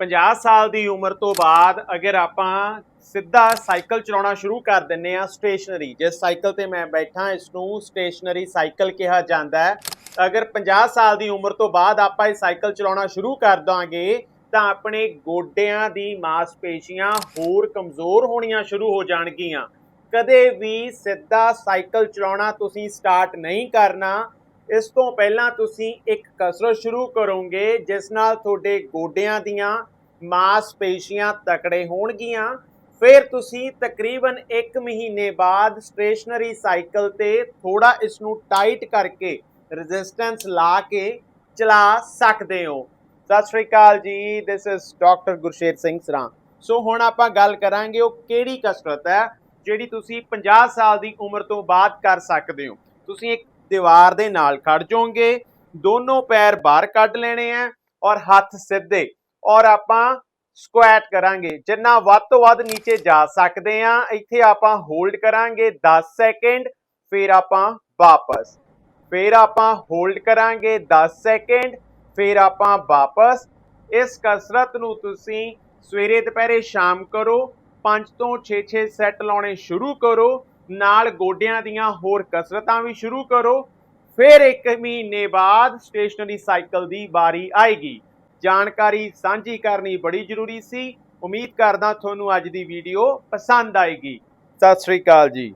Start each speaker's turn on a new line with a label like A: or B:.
A: 50 ਸਾਲ ਦੀ ਉਮਰ ਤੋਂ ਬਾਅਦ ਅਗਰ ਆਪਾਂ ਸਿੱਧਾ ਸਾਈਕਲ ਚਲਾਉਣਾ ਸ਼ੁਰੂ ਕਰ ਦਿੰਨੇ ਆ ਸਟੇਸ਼ਨਰੀ, ਜਿਸ ਸਾਈਕਲ ਤੇ ਮੈਂ ਬੈਠਾ ਇਸ ਨੂੰ ਸਟੇਸ਼ਨਰੀ ਸਾਈਕਲ ਕਿਹਾ ਜਾਂਦਾ ਹੈ। ਅਗਰ 50 ਸਾਲ ਦੀ ਉਮਰ ਤੋਂ ਬਾਅਦ ਆਪਾਂ ਇਹ ਸਾਈਕਲ ਚਲਾਉਣਾ ਸ਼ੁਰੂ ਕਰ ਦਾਂਗੇ, ਤਾਂ ਆਪਣੇ ਗੋਡਿਆਂ ਦੀ ਮਾਸਪੇਸ਼ੀਆਂ ਹੋਰ ਕਮਜ਼ੋਰ ਹੋਣੀਆਂ ਸ਼ੁਰੂ ਹੋ ਜਾਣਗੀਆਂ। ਕਦੇ ਵੀ ਸਿੱਧਾ ਸਾਈਕਲ ਚਲਾਉਣਾ ਤੁਸੀਂ ਸਟਾਰਟ ਨਹੀਂ ਕਰਨਾ। ਇਸ ਤੋਂ ਪਹਿਲਾਂ ਤੁਸੀਂ ਇੱਕ ਕਸਰਤ ਸ਼ੁਰੂ ਕਰੋਗੇ, ਜਿਸ ਨਾਲ ਤੁਹਾਡੇ ਗੋਡਿਆਂ ਦੀਆਂ ਮਾਸਪੇਸ਼ੀਆਂ ਤਕੜੇ ਹੋਣਗੀਆਂ। ਫਿਰ ਤੁਸੀਂ ਤਕਰੀਬਨ 1 ਮਹੀਨੇ ਬਾਅਦ ਸਟੇਸ਼ਨਰੀ ਸਾਈਕਲ ਤੇ ਥੋੜਾ ਇਸ ਨੂੰ ਟਾਈਟ ਕਰਕੇ ਰੈਜ਼ਿਸਟੈਂਸ ਲਾ ਕੇ ਚਲਾ ਸਕਦੇ ਹੋ। ਸਤਿ ਸ਼੍ਰੀ ਅਕਾਲ ਜੀ this is doctor Gursher Singh Sran. So ਹੁਣ ਆਪਾਂ ਗੱਲ ਕਰਾਂਗੇ ਉਹ ਕਿਹੜੀ ਕਸਰਤ ਹੈ, ਜਿਹੜੀ ਤੁਸੀਂ 50 ਸਾਲ ਦੀ ਉਮਰ ਤੋਂ ਬਾਅਦ ਕਰ ਸਕਦੇ ਹੋ। ਤੁਸੀਂ ਇੱਕ ਦੀਵਾਰ ਦੇ ਨਾਲ ਖੜ ਜਾਓਗੇ, ਦੋਨੋਂ ਪੈਰ ਬਾਹਰ ਕੱਢ ਲੈਣੇ ਆ ਔਰ ਹੱਥ ਸਿੱਧੇ ਔਰ ਆਪਾਂ ਸਕੁਐਟ ਕਰਾਂਗੇ। ਜਿੰਨਾ ਵੱਧ ਤੋਂ ਵੱਧ ਨੀਚੇ ਜਾ ਸਕਦੇ ਆ, ਇੱਥੇ ਆਪਾਂ ਹੋਲਡ ਕਰਾਂਗੇ 10 ਸੈਕਿੰਡ ਫਿਰ ਆਪਾਂ ਵਾਪਸ। ਫਿਰ ਆਪਾਂ ਹੋਲਡ ਕਰਾਂਗੇ 10 ਸੈਕਿੰਡ ਫਿਰ ਆਪਾਂ ਵਾਪਸ। ਇਸ ਕਸਰਤ ਨੂੰ ਤੁਸੀਂ ਸਵੇਰੇ, ਦੁਪਹਿਰੇ, ਸ਼ਾਮ ਕਰੋ। 5 ਤੋਂ 6-6 ਸੈੱਟ ਲਾਉਣੇ ਸ਼ੁਰੂ ਕਰੋ। ਨਾਲ ਗੋਡਿਆਂ ਦੀਆਂ ਹੋਰ ਕਸਰਤਾਂ ਵੀ ਸ਼ੁਰੂ ਕਰੋ। ਫਿਰ ਇੱਕ ਮਹੀਨੇ ਬਾਅਦ ਸਟੇਸ਼ਨਰੀ ਸਾਈਕਲ ਦੀ ਵਾਰੀ ਆਏਗੀ। ਜਾਣਕਾਰੀ ਸਾਂਝੀ ਕਰਨੀ ਬੜੀ ਜ਼ਰੂਰੀ ਸੀ। ਉਮੀਦ ਕਰਦਾ ਤੁਹਾਨੂੰ ਅੱਜ ਦੀ ਵੀਡੀਓ ਪਸੰਦ ਆਏਗੀ। ਸਤਿ ਸ੍ਰੀ ਅਕਾਲ ਜੀ।